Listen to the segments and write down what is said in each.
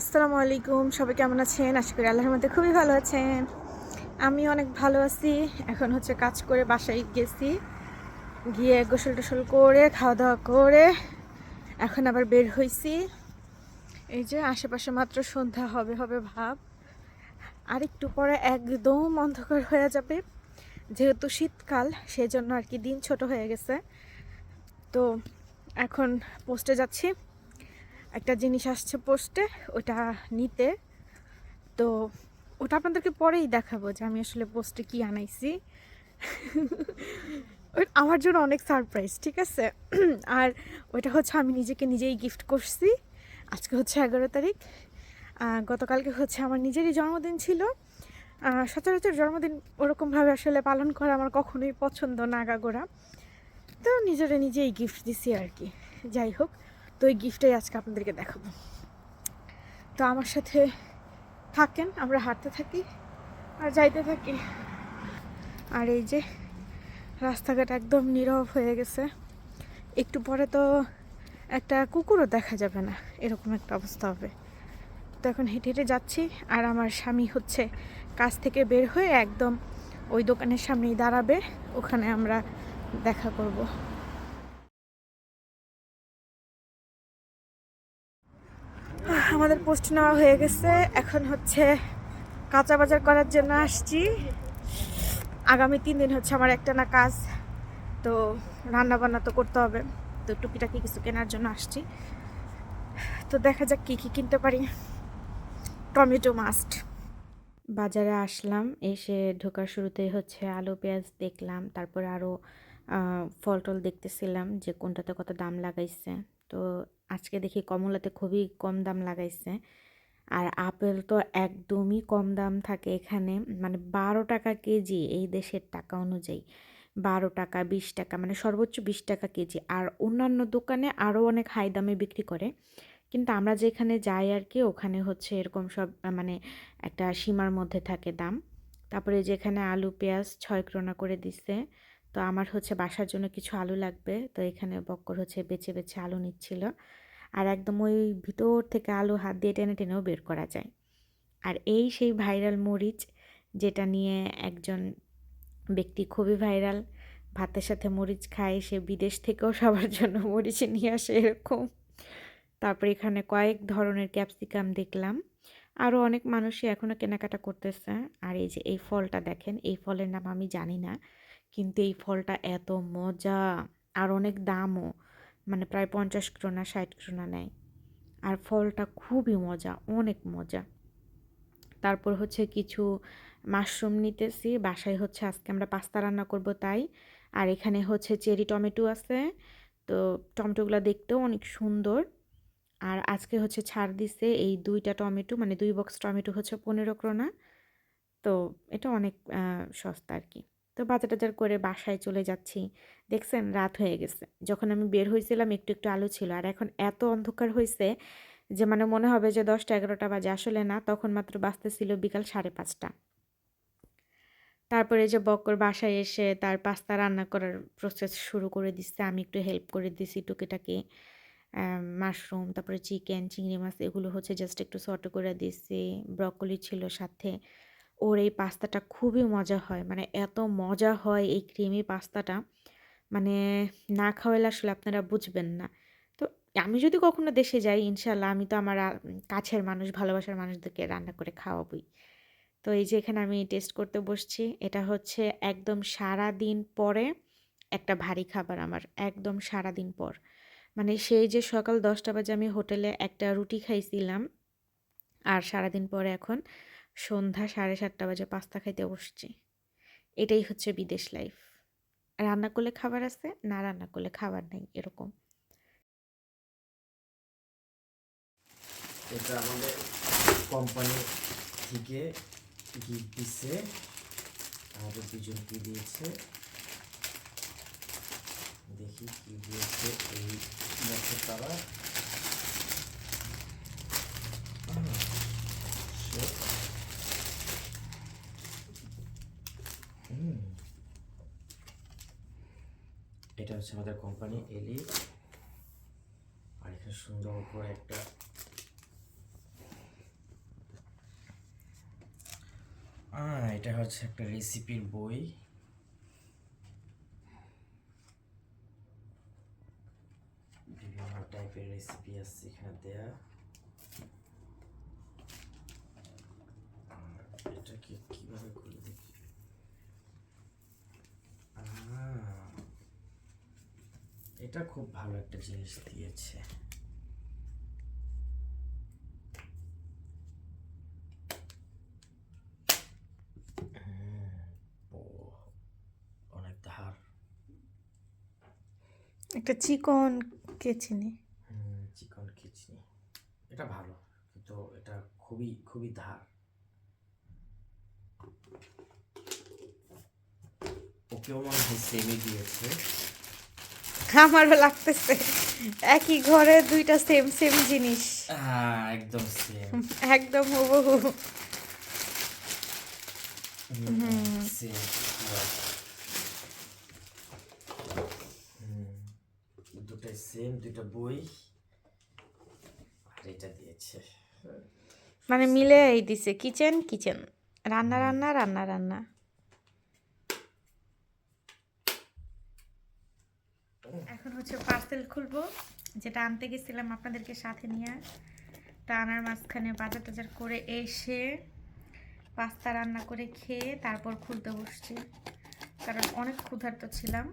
আসসালামু আলাইকুম, সবাই কেমন আছেন? আশা করি আল্লাহর মধ্যে খুবই ভালো আছেন। আমি অনেক ভালো আছি। এখন হচ্ছে কাজ করে বাসায় গেছি। গিয়ে গোসল টোসল করে খাওয়া দাওয়া করে এখন আবার বের হয়েছি এই যে আশেপাশে মাত্র সন্ধ্যা হবে হবে ভাব। আর একটু পরে একদম অন্ধকার হয়ে যাবে। যেহেতু শীতকাল, সেজন্য আর কি দিন ছোট হয়ে গেছে। তো এখন পোস্টে যাচ্ছি। একটা জিনিস আসছে পোস্টে, ওটা নিতে। তো ওটা আপনাদেরকে পরেই দেখাবো যে আমি আসলে পোস্টে কি আনাইছি। আমার জন্য অনেক সারপ্রাইজ, ঠিক আছে? আর ওইটা হচ্ছে আমি নিজেকে নিজেই গিফট করছি। আজকে হচ্ছে এগারো তারিখ। গতকালকে হচ্ছে আমার নিজেরই জন্মদিন ছিল। সচরাচর জন্মদিন ওরকমভাবে আসলে পালন করা আমার কখনোই পছন্দ না আগাগোড়া তো নিজেরা নিজেই গিফট দিছি আর কি। যাই হোক তো এই গিফটটাই আজকে আপনাদেরকে দেখাবো। তো আমার সাথে থাকেন, আমরা হাঁটতে থাকি আর যাইতে থাকি। আর এই যে রাস্তাঘাট একদম নীরব হয়ে গেছে। একটু পরে তো একটা কুকুরও দেখা যাবে না, এরকম একটা অবস্থা হবে। তো এখন হেঁটে হেঁটে যাচ্ছি আর আমার স্বামী হচ্ছে কাজ থেকে বের হয়ে একদম ওই দোকানের সামনেই দাঁড়াবে, ওখানে আমরা দেখা করব। আমাদের পোস্ট নেওয়া হয়ে গেছে। এখন হচ্ছে কাঁচা বাজার করার জন্য আসছি। আগামী তিন দিন হচ্ছে আমার একটা না কাজ, তো রান্না বান্না তো করতে হবে। তো টুকিটাকি কিছু কেনার জন্য আসছি। তো দেখা যাক কী কী কিনতে পারি। টমেটো মাস্ট বাজারে আসলাম, এসে ঢোকার শুরুতেই হচ্ছে আলু, পেঁয়াজ দেখলাম, তারপরে আরও ফল টল দেখতেছিলাম যে কোনটাতে কত দাম লাগাইছে। তো আজকে দেখি কমলাতে খুবই কম দাম লাগাইছে। আর আপেল তো একদমই কম দাম থাকে এখানে। মানে বারো টাকা কেজি এই দেশের টাকা অনুযায়ী। বারো টাকা, বিশ টাকা মানে সর্বোচ্চ বিশ টাকা কেজি। আর অন্যান্য দোকানে আরও অনেক হাই দামে বিক্রি করে। কিন্তু আমরা যেখানে যাই আর কি, ওখানে হচ্ছে এরকম সব মানে একটা সীমার মধ্যে থাকে দাম। তারপরে যেখানে আলু, পেঁয়াজ, ছয় ক্রোনা করে দিচ্ছে তো আমার হচ্ছে বাসার জন্য কিছু আলু লাগবে। তো এখানে বক্কর হচ্ছে বেছে বেছে আলু নিচ্ছিল। আর একদম ওই ভিতর থেকে আলু হাত দিয়ে টেনে টেনেও বের করা যায়। আর এই সেই ভাইরাল মরিচ যেটা নিয়ে একজন ব্যক্তি খুবই ভাইরাল, ভাতের সাথে মরিচ খায়, সে বিদেশ থেকেও সবার জন্য মরিচ নিয়ে আসে এরকম। তারপরে এখানে কয়েক ধরনের ক্যাপসিকাম দেখলাম। আরও অনেক মানুষই এখনও কেনাকাটা করতেছে। আর এই যে এই ফলটা দেখেন, এই ফলের নাম আমি জানি না। কিন্তু এই ফলটা এত মজা। আর অনেক দামও। মানে প্রায় পঞ্চাশ ক্রোনা, ষাট ক্রোনা নেয়। আর ফলটা খুবই মজা, অনেক মজা। তারপর হচ্ছে কিছু মাশরুম নিতেছি। বাসায় হচ্ছে আজকে আমরা পাস্তা রান্না করব তাই। আর এখানে হচ্ছে চেরি টমেটো আছে। তো টমেটোগুলো দেখতেও অনেক সুন্দর। আর আজকে হচ্ছে ছাড় দিছে এই দুইটা টমেটো মানে দুই বক্স টমেটো হচ্ছে পনেরো ক্রোনা। তো এটা অনেক সস্তা আর কি। তো বাজার টাজার করে বাসায় চলে যাচ্ছি। দেখছেন, রাত হয়ে গেছে। যখন আমি বের হয়েছিলাম একটু একটু আলো ছিল। আর এখন এত অন্ধকার হয়েছে যে মানে মনে হবে যে দশটা এগারোটা বাজে। আসলে না, তখন মাত্র বাজতেছিল বিকাল সাড়ে পাঁচটা। তারপরে যে বক্কর বাসায় এসে তার পাস্তা রান্না করার প্রসেস শুরু করে দিচ্ছে। আমি একটু হেল্প করে দিছি টুকিটাকি মাশরুম তারপরে চিকেন চিংড়ি মাছ, এগুলো হচ্ছে জাস্ট একটু শর্ট করে দিছি। ব্রকলি ছিল সাথে। ওর এই পাস্তাটা খুবই মজা হয়। মানে এত মজা হয় এই ক্রিমি পাস্তাটা। মানে না খাওয়াইলে আসলে আপনারা বুঝবেন না। তো আমি যদি কখনো দেশে যাই ইনশাল্লাহ আমি তো আমার কাছের মানুষ, ভালোবাসার মানুষদেরকে রান্না করে খাওয়াবই। তো এই যে এখানে আমি টেস্ট করতে বসছি, এটা হচ্ছে একদম সারা দিন পরে একটা ভারী খাবার আমার, একদম সারা দিন পর। মানে সেই যে সকাল দশটা বাজে আমি হোটেলে একটা রুটি খাইছিলাম, আর সারাদিন পরে এখন সন্ধ্যা সাড়ে সাতটা বাজে পাস্তা খাইতে বসছি। এটাই হচ্ছে বিদেশ লাইফ রান্না করলে খাবার আছে, না রান্না করলে খাবার নেই, এরকম। এটা আমাদের কোম্পানি থেকে গিফট দিচ্ছে আমাদের দুজনকে দিয়েছে? দেখি কি দিয়েছে এই বছর তারা এটা হচ্ছে আমাদের কোম্পানি এলি আর এখানে সুন্দর করে একটা এটা হচ্ছে একটা রেসিপির বই। বিভিন্ন টাইপের রেসিপি আছে এখানে দেয়া। এটাকে কীভাবে কীভাবে করে এটা খুব ভালো একটা জিনিস দিয়েছে। অনেক ধার। একটা চিকন কেচিনি। চিকন খিচনি এটা ভালো কিন্তু এটা খুবই খুবই ধার। ওকেও মনে হয় সেমই দিয়েছে। আমারও লাগতেছে। একই ঘরে দুইটা সেম সেম জিনিস। একদম সেম একদম হুবহু। দুটাই সেম বই। আর এটা দিয়েছে। মানে মিলে এই দিছে। কিচেন কিচেন রান্না রান্না রান্না রান্না। এখন হচ্ছে পার্সেল খুলবো, যেটা আনতে গেছিলাম আপনাদেরকে সাথে নিয়ে। তা আনার মাঝখানে বাজার টাজার করে এসে পাস্তা রান্না করে খেয়ে তারপর খুলতে বসছি। কারণ অনেক ক্ষুধার্ত ছিলাম,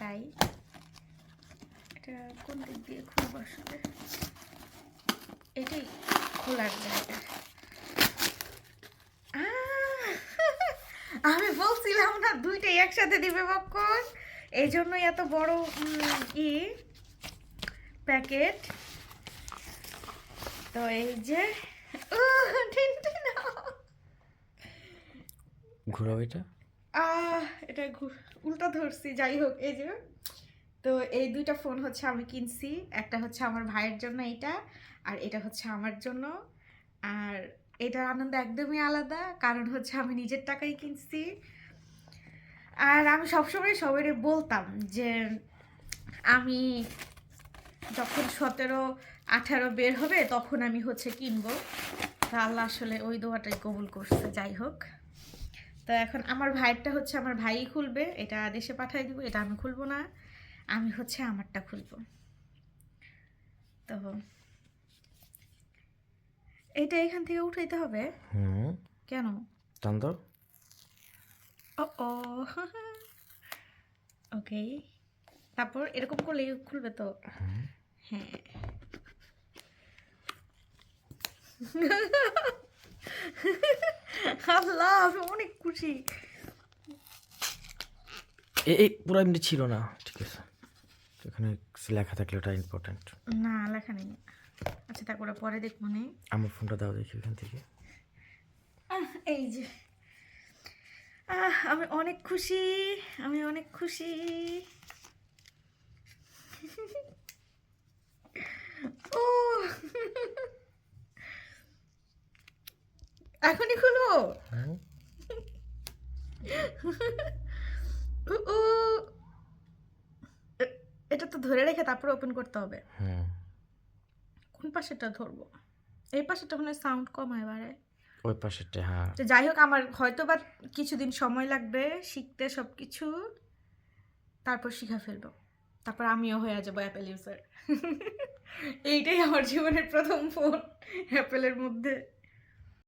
তাই এটা কোন দিক দিয়ে খুলবো আসলে? এটাই খোলার জায়গা। আমি বলছিলাম না, দুইটাই একসাথে দিবে পপকর্ন এই জন্যই এত বড় ই প্যাকেট। তো এই যে উহ, এটা। আহ এটা উল্টা ধরছি যাই হোক এই যে। তো এই দুইটা ফোন হচ্ছে আমি কিনছি একটা হচ্ছে আমার ভাইয়ের জন্য এটা আর এটা হচ্ছে আমার জন্য। আর এটার আনন্দ একদমই আলাদা কারণ হচ্ছে আমি নিজের টাকাই কিনছি। আর আমি সবসময় সবাই বলতাম যে আমি যখন সতেরো আঠারো বের হবে তখন আমি হচ্ছে কিনবো। তা আল্লাহ আসলে ওই দোয়াটাই কবুল করছে যাই হোক। তো এখন আমার ভাইয়েরটা হচ্ছে আমার ভাইই খুলবে এটা দেশে পাঠিয়ে দিব এটা আমি খুলবো না আমি হচ্ছে আমারটা খুলবো। তো এটা এখান থেকে উঠাইতে হবে? কেন? টান দাও। ও ও ওকে তারপর এরকম করলে খুলবে তো? হ্যাঁ। আল্লাহ আমি অনেক খুশি। এই পুরো এমনি ছিল না। ঠিক আছে। এখানে লেখা থাকলে ওটা ইম্পর্টেন্ট না লেখা নেই। আচ্ছা তারপরে পরে দেখব নে। আমার ফোনটা দাও দেখি এখান থেকে। এই যে। আমি অনেক খুশি আমি অনেক খুশি। ও। এখনই খুলবো? উ। এ- এটা তো ধরে রেখে তারপরে ওপেন করতে হবে। কোন পাশেটা ধরবো? এই পাশেটা মানে সাউন্ড কম হয় এবারে। ওই পাশেরটা হ্যাঁ। তো যাই হোক, আমার হয়তো বা কিছুদিন সময় লাগবে শিখতে সব কিছু তারপর শিখা ফেলব। তারপর আমিও হয়ে যাব অ্যাপেল ইউজার এইটাই আমার জীবনের প্রথম ফোন অ্যাপেলের মধ্যে।